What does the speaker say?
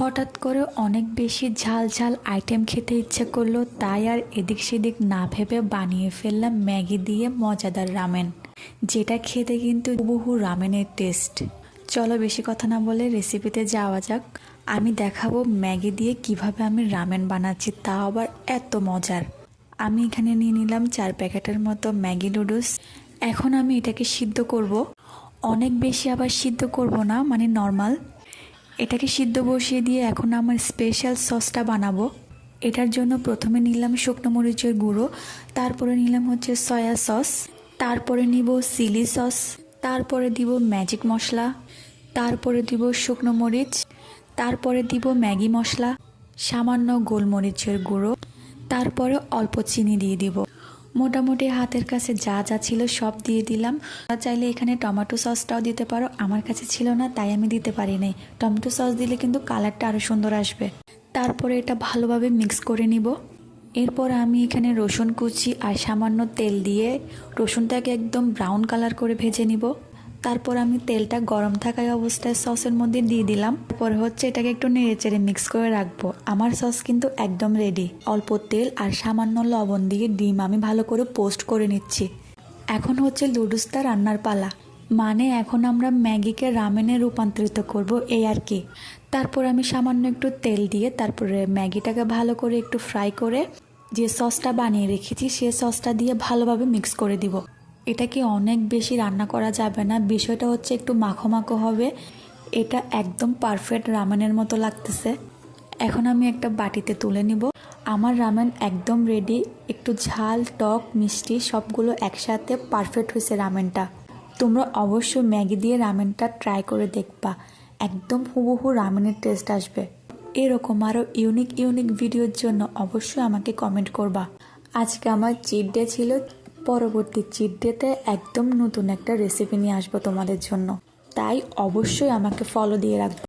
হঠাৎ করে অনেক বেশি ঝাল ঝাল আইটেম খেতে ইচ্ছে করল, তাই আর এদিক সেদিক না ভেবে বানিয়ে ফেললাম ম্যাগি দিয়ে মজাদার রামেন, যেটা খেতে কিন্তু বহু রামেনের টেস্ট। চলো বেশি কথা না বলে রেসিপিতে যাওয়া যাক। আমি দেখাবো ম্যাগি দিয়ে কীভাবে আমি রামেন বানাচ্ছি, তা আবার এত মজার। আমি এখানে নিয়ে নিলাম চার প্যাকেটের মতো ম্যাগি নুডলস। এখন আমি এটাকে সিদ্ধ করব। অনেক বেশি আবার সিদ্ধ করব না মানে নর্মাল। এটাকে সিদ্ধ বসিয়ে দিয়ে এখন আমার স্পেশাল সসটা বানাবো। এটার জন্য প্রথমে নিলাম শুকনো মরিচের গুঁড়ো, তারপরে নিলাম হচ্ছে সয়া সস তারপরে নিব চিলি সস তারপরে দিব ম্যাজিক মশলা, তারপরে দিব শুকনো মরিচ, তারপরে দিব ম্যাগি মশলা, সামান্য গোলমরিচের গুঁড়ো, তারপরে অল্প চিনি দিয়ে দিব। মোটামুটি হাতের কাছে যা যা ছিল সব দিয়ে দিলাম। চাইলে এখানে টমেটো সসটাও দিতে পারো। আমার কাছে ছিল না, তাই আমি দিতে পারি নাই। টমেটো সস দিলে কিন্তু কালারটা আরও সুন্দর আসবে। তারপরে এটা ভালোভাবে মিক্স করে নিব। এরপর আমি এখানে রসুন কুচি আর সামান্য তেল দিয়ে রসুনটাকে একদম ব্রাউন কালার করে ভেজে নিব। তারপর আমি তেলটা গরম থাকায় অবস্থায় সসের মধ্যে দিয়ে দিলাম। তারপর হচ্ছে এটাকে একটু নেড়ে চেড়ে মিক্স করে রাখব। আমার সস কিন্তু একদম রেডি অল্প তেল আর সামান্য লবণ দিয়ে ডিম আমি ভালো করে পোস্ট করে নিচ্ছি। এখন হচ্ছে লুডুসটা রান্নার পালা। মানে এখন আমরা ম্যাগিকে রামেনে রূপান্তরিত করব এই আর কি। তারপর আমি সামান্য একটু তেল দিয়ে তারপরে ম্যাগিটাকে ভালো করে একটু ফ্রাই করে যে সসটা বানিয়ে রেখেছি, সে সসটা দিয়ে ভালোভাবে মিক্স করে দিব। এটাকে অনেক বেশি রান্না করা যাবে না? বিষয়টা হচ্ছে একটু মাখো মাখো হবে। এটা একদম পারফেক্ট রামেনের মতো লাগতেছে। এখন আমি একটা বাটিতে তুলে নিব। আমার রামেন একদম রেডি একটু ঝাল, টক, মিষ্টি সবগুলো একসাথে পারফেক্ট হয়েছে রামেনটা। তোমরা অবশ্যই ম্যাগি দিয়ে রামেনটা ট্রাই করে দেখবা। একদম হুবহু রামেনের টেস্ট আসবে। এরকম আরও ইউনিক ইউনিক ভিডিওর জন্য অবশ্যই আমাকে কমেন্ট করবা। আজকে আমার চিট ডে ছিল পরবর্তী চিট ডেতে একদম নতুন একটা রেসিপি নিয়ে আসব তোমাদের জন্য। তাই অবশ্যই আমাকে ফলো দিয়ে রাখবে।